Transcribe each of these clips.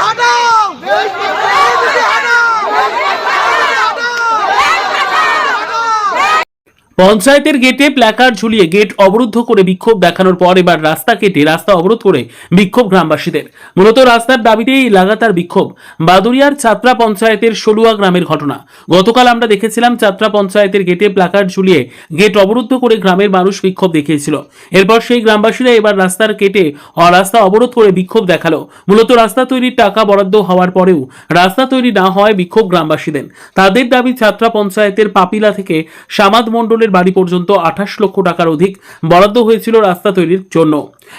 হাঁটা পঞ্চায়েতের গেটে প্ল্যাকার্ড ঝুলিয়ে গেট অবরুদ্ধ করে বিক্ষোভ দেখানোর পর এবার রাস্তা কেটে রাস্তা অবরোধ করে বিক্ষোভ গ্রামবাসীদের। মূলত রাস্তার দাবিতেই লাগাতার বিক্ষোভ। বাদুরিয়ার চাত্রা পঞ্চায়েতের সলুয়া গ্রামের ঘটনা। গতকাল আমরা দেখেছিলাম চাত্রা পঞ্চায়েতের গেটে প্ল্যাকার্ড ঝুলিয়ে গেট অবরুদ্ধ করে গ্রামের মানুষ বিক্ষোভ দেখিয়েছিল। এরপর সেই গ্রামবাসীরা এবার রাস্তার কেটে রাস্তা অবরোধ করে বিক্ষোভ দেখাল। মূলত রাস্তা তৈরির টাকা বরাদ্দ হওয়ার পরেও রাস্তা তৈরি না হওয়ায় বিক্ষোভ গ্রামবাসীদের। তাদের দাবি ছাত্রা পঞ্চায়েতের পাপিলা থেকে সামাদ মণ্ডলের বাড়ি পর্যন্ত আঠাশ লক্ষ টাকার অধিক বরাদ্দ হয়েছিল রাস্তা তৈরির জন্য।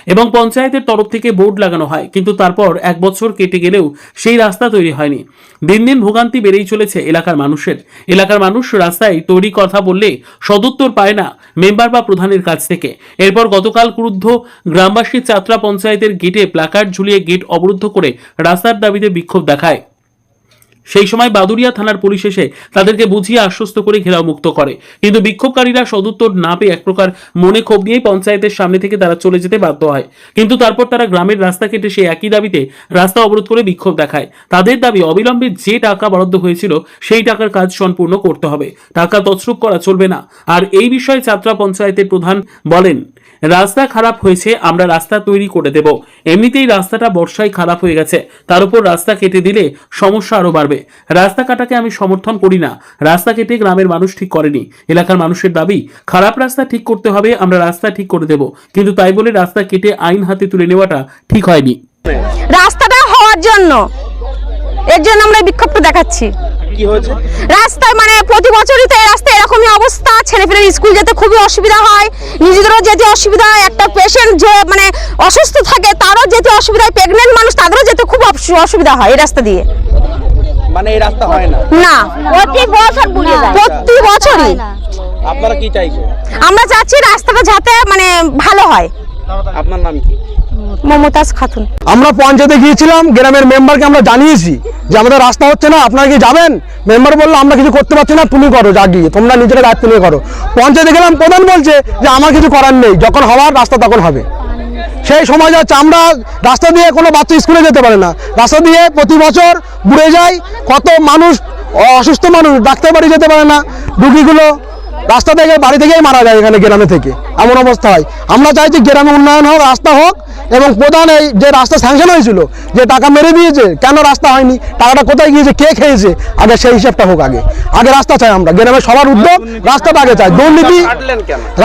এবং পঞ্চায়েতের তরফ থেকে বোর্ড লাগানো হয়, কিন্তু তারপর এক বছর কেটে গেলেও সেই রাস্তা তৈরি হয়নি। দিন দিন ভোগান্তি বেড়েই চলেছে এলাকার মানুষের। এলাকার মানুষ রাস্তায় তৈরি কথা বললে সদুত্তর পায় না মেম্বার বা প্রধানের কাছ থেকে। এরপর গতকাল ক্রুদ্ধ গ্রামবাসী চাত্রা পঞ্চায়েতের গেটে প্লাকার্ড ঝুলিয়ে গেট অবরুদ্ধ করে রাস্তার দাবিতে বিক্ষোভ দেখায়। সেই সময় বাদুরিয়া থানার পুলিশ এসে তাদেরকে বুঝিয়ে আশ্বস্ত করে ঘেরাও মুক্ত করে। কিন্তু বিক্ষোভকারীরা সদুত্তর না পেয়ে এক প্রকার মনে ক্ষোভ নিয়েই পঞ্চায়েতের সামনে থেকে তারা চলে যেতে বাধ্য হয়। কিন্তু তারপর তারা গ্রামের রাস্তা কেটে সেই একই দাবিতে রাস্তা অবরোধ করে বিক্ষোভ দেখায়। তাদের দাবি, অবিলম্বে যে টাকা বরাদ্দ হয়েছিল, সেই টাকার কাজ সম্পূর্ণ করতে হবে। টাকা তছরূপ করা চলবে না। আর এই বিষয়ে ছাত্রা পঞ্চায়েতের প্রধান বলেন রাস্তা খারাপ হয়েছে আমরা রাস্তা তৈরি করে দেব। এমনিতেই রাস্তাটা বর্ষায় খারাপ হয়ে গেছে। তার উপর রাস্তা কেটে দিলে সমস্যা আরও বাড়বে। রাস্তা কাটাকে আমি সমর্থন করি না। রাস্তা কেটে গ্রামের মানুষ ঠিক করেনি। এলাকার মানুষের দাবি খারাপ রাস্তা ঠিক করতে হবে আমরা রাস্তা ঠিক করে দেব। কিন্তু তাই বলে রাস্তা কেটে আইন হাতে তুলে নেওয়াটা ঠিক হয়নি। রাস্তাটা হওয়ার জন্য এর জন্য আমরা বিক্ষোভটা দেখাচ্ছি। কি হয়েছে? রাস্তায় মানে প্রতি বছরই তো ছেলেপেলের স্কুল যেতে খুবই অসুবিধা হয়। নিজেদেরও যেতে অসুবিধা হয়। একটা পেশেন্ট যে মানে অসুস্থ থাকে তারও যেতে অসুবিধা হয়। প্রেগনেন্ট মানুষ তাদেরও যেতে খুব অসু- অসুবিধা হয় এই রাস্তা দিয়ে। মানে এই রাস্তা হয় না? না। প্রতি বছর প্রতি বছরই। আপনারা কি চাইছেন? আমরা চাচ্ছি রাস্তাটা যাতে মানে ভালো হয়। আপনার নাম কি? মমতাজ খাতুন। আমরা পঞ্চায়েতে গিয়েছিলাম, গ্রামের মেম্বারকে আমরা জানিয়েছি যে আমাদের রাস্তা হচ্ছে না, আপনারা কি যাবেন? মেম্বার বলল, আমরা কিছু করতে পারছি না, তুমি করো, যা গিয়ে। তোমরা নিজেরা দায়িত্ব নিয়ে করো। পঞ্চায়েতে গেলাম, প্রধান বলছে যে, আমার কিছু করার নেই, যখন হওয়ার রাস্তা তখন হবে। সেই সময় যাচ্ছে, আমরা রাস্তা দিয়ে কোনো বাচ্চা স্কুলে যেতে পারে না। রাস্তা দিয়ে প্রতি বছর বুড়ে যায় কত মানুষ, অসুস্থ মানুষ ডাক্তার বাড়ি যেতে পারে না। রুগীগুলো রাস্তা থেকে, বাড়ি থেকেই মারা যায় এখানে গ্রামে থেকে। এমন অবস্থা হয়। আমরা চাইছি গ্রামে উন্নয়ন হোক, রাস্তা হোক, এবং প্রধান এই যে রাস্তা স্যাংশন হয়েছিল, যে টাকা মেরে দিয়েছে, কেন রাস্তা হয়নি, টাকাটা কোথায় গিয়েছে, কে খেয়েছে, আগে সেই হিসাবটা হোক আগে। আগে রাস্তা চাই আমরা। গ্রামে সবার উদ্যোগ, রাস্তাটা আগে চাই। দুর্নীতি,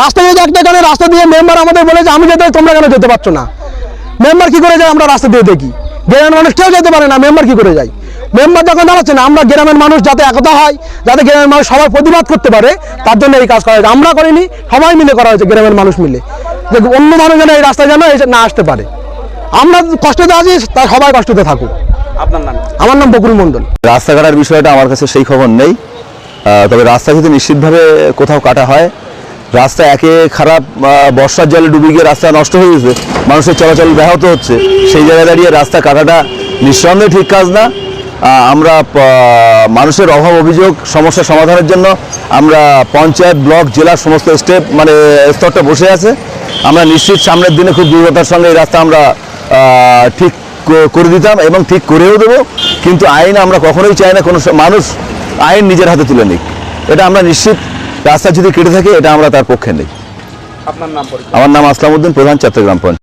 রাস্তা যদি একটা কেন, রাস্তা দিয়ে মেম্বার আমাদের বলেছে আমি যেতে, তোমরা কেন যেতে পারছ না? মেম্বার কি করে যায়, আমরা রাস্তা দিয়ে দেখি। গ্রামের মানুষ কেউ যেতে পারে না মেম্বার কি করে যায়? মেম্বার যখন দাঁড়াচ্ছে না আমরা গ্রামের মানুষ যাতে একতা হয় যাতে গ্রামের মানুষ সবাই প্রতিবাদ করতে পারে তার জন্য এই কাজ করা হয়েছে। আমরা করিনি সবাই মিলে করা হয়েছে গ্রামের মানুষ মিলে। যে অন্য মানুষ যেন এই রাস্তায় যেন না আসতে পারে। আমরা কষ্টতে আছি তার সবাই কষ্টতে থাকুক। আপনার নাম? আমার নাম বকুল মণ্ডল। রাস্তা কাটার বিষয়টা আমার কাছে সেই খবর নেই। তবে রাস্তা যদি নিশ্চিতভাবে কোথাও কাটা হয় রাস্তা একে খারাপ বর্ষার জলে ডুবে গিয়ে রাস্তা নষ্ট হয়ে গেছে মানুষের চলাচল ব্যাহত হচ্ছে সেই জায়গায় দাঁড়িয়ে রাস্তা কাটাটা নিঃসন্দেহে ঠিক কাজ না। আমরা মানুষের অভাব অভিযোগ সমস্যা সমাধানের জন্য আমরা পঞ্চায়েত ব্লক জেলার সমস্ত স্টেপ মানে স্তরটা বসে আছে। আমরা নিশ্চিত সামনের দিনে খুব দ্রুততার সঙ্গে এই রাস্তা আমরা ঠিক করে দিতাম এবং ঠিক করেও দেবো। কিন্তু আইন আমরা কখনোই চাই না কোনো মানুষ আইন নিজের হাতে তুলে নিক। এটা আমরা নিশ্চিত রাস্তা যদি কেটে থাকে এটা আমরা তার পক্ষে নেই। আপনার নাম আমার নাম আসলাম উদ্দিন প্রধান চট্টগ্রাম পঞ্চায়েত।